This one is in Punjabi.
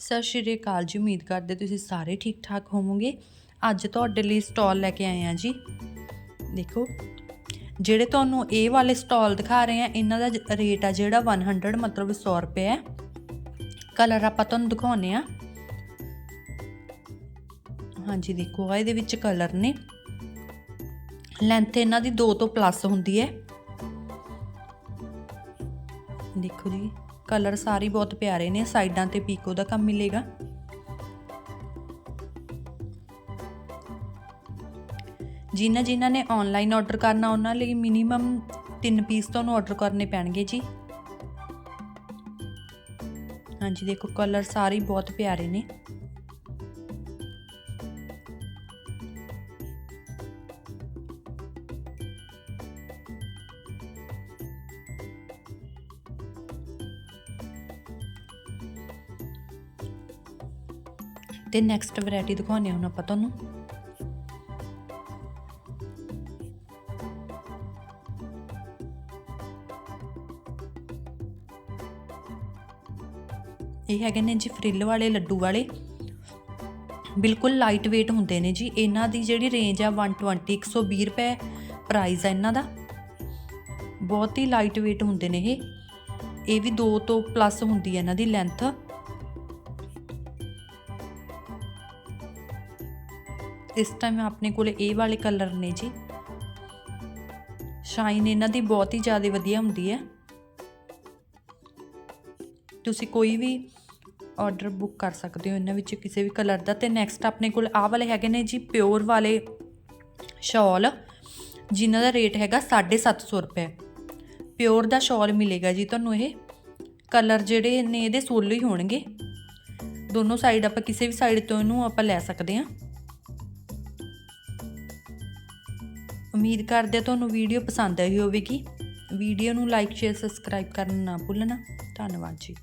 ਸਤਿ ਸ਼੍ਰੀ ਅਕਾਲ ਜੀ, ਉਮੀਦ ਕਰਦੇ ਤੁਸੀਂ ਸਾਰੇ ਠੀਕ ਠਾਕ ਹੋਵੋਗੇ। ਅੱਜ ਤੁਹਾਡੇ ਲਈ ਸਟਾਲ ਲੈ ਕੇ ਆਏ ਆ ਜੀ। ਦੇਖੋ, ਜਿਹੜੇ ਤੁਹਾਨੂੰ ਇਹ ਵਾਲੇ ਸਟਾਲ ਦਿਖਾ ਰਹੇ ਆ ਇਹਨਾਂ ਦਾ ਰੇਟ ਆ ਜਿਹੜਾ 100 ਮਤਲਬ 100 ਰੁਪਏ ਹੈ ਕਲਰ ਆਪਾਂ ਤੁਹਾਨੂੰ ਦਿਖਾਉਨੇ ਆ ਹਾਂਜੀ, ਦੇਖੋ ਆ ਇਹਦੇ ਵਿੱਚ ਕਲਰ ਨੇ। ਲੈਂਥ ਇਹਨਾਂ ਦੀ 2 ਤੋਂ ਪਲੱਸ ਹੁੰਦੀ ਹੈ। ਦੇਖੋ ਜੀ ਕਲਰ ਸਾਰੇ ਬਹੁਤ ਪਿਆਰੇ ਨੇ, ਸਾਈਡਾਂ ਤੇ ਪੀਕੋ ਦਾ ਕੰਮ ਮਿਲੇਗਾ। ਜਿਨ੍ਹਾਂ ਜਿਨ੍ਹਾਂ ਨੇ ਆਨਲਾਈਨ ਆਰਡਰ ਕਰਨਾ, ਉਹਨਾਂ ਲਈ ਮਿਨੀਮਮ 3 ਪੀਸ ਤੁਹਾਨੂੰ ਆਰਡਰ ਕਰਨੇ ਪੈਣਗੇ ਜੀ। ਹਾਂਜੀ, ਦੇਖੋ ਕਲਰ ਸਾਰੇ ਬਹੁਤ ਪਿਆਰੇ ਨੇ। ਤੇ ਨੈਕਸਟ ਵੈਰਾਈਟੀ ਦਿਖਾਉਂਦੇ ਹਾਂ ਹੁਣ ਆਪਾਂ ਤੁਹਾਨੂੰ। ਇਹ ਹੈਗੇ ਨੇ ਜੀ ਫਰਿੱਲ ਵਾਲੇ, ਲੱਡੂ ਵਾਲੇ। ਬਿਲਕੁਲ ਲਾਈਟ weight ਹੁੰਦੇ ਨੇ ਜੀ। ਇਹਨਾਂ ਦੀ ਜਿਹੜੀ ਰੇਂਜ ਆ 120 120 ਰੁਪਏ ਪ੍ਰਾਈਸ ਆ ਇਹਨਾਂ ਦਾ। ਬਹੁਤ ਹੀ ਲਾਈਟ weight ਹੁੰਦੇ ਨੇ ਇਹ। ਇਹ ਵੀ 2 ਤੋਂ ਪਲੱਸ ਹੁੰਦੀ ਹੈ ਇਹਨਾਂ ਦੀ ਲੈਂਥ ਇਸ ਟਾਈਮ ਆਪਣੇ ਕੋਲੇ ਇਹ ਵਾਲੇ ਕਲਰ ਨੇ ਜੀ। ਸ਼ਾਈਨ ਇਹਨਾਂ ਦੀ ਬਹੁਤ ਹੀ ਜ਼ਿਆਦਾ ਵਧੀਆ ਹੁੰਦੀ ਹੈ। ਤੁਸੀਂ ਕੋਈ ਵੀ ਆਰਡਰ ਬੁੱਕ ਕਰ ਸਕਦੇ ਹੋ ਇਹਨਾਂ ਵਿੱਚ ਕਿਸੇ ਵੀ ਕਲਰ ਦਾ। ਤੇ ਨੈਕਸਟ ਆਪਣੇ ਕੋਲ ਆਹ ਵਾਲੇ ਹੈਗੇ ਨੇ ਜੀ ਪਿਓਰ ਵਾਲੇ ਸ਼ਾਲ ਜਿਨ੍ਹਾਂ ਦਾ ਰੇਟ ਹੈਗਾ 750 ਰੁਪਏ। ਪਿਓਰ ਦਾ ਸ਼ਾਲ ਮਿਲੇਗਾ ਜੀ ਤੁਹਾਨੂੰ ਇਹ। ਕਲਰ ਜਿਹੜੇ ਨੇ ਇਹਦੇ ਸੋਲੋ ਹੀ ਹੋਣਗੇ। ਦੋਨੋਂ ਸਾਈਡ ਆਪਾਂ ਕਿਸੇ ਵੀ ਸਾਈਡ ਤੋਂ ਇਹਨੂੰ ਆਪਾਂ ਲੈ ਸਕਦੇ ਹਾਂ। ਉਮੀਦ ਕਰਦੇ ਤੁਹਾਨੂੰ ਵੀਡੀਓ ਪਸੰਦ ਆਈ ਹੋਵੇਗੀ। ਵੀਡੀਓ ਨੂੰ ਲਾਈਕ ਸ਼ੇਅਰ ਸਬਸਕ੍ਰਾਈਬ ਕਰਨਾ ਨਾ ਭੁੱਲਣਾ। ਧੰਨਵਾਦ ਜੀ।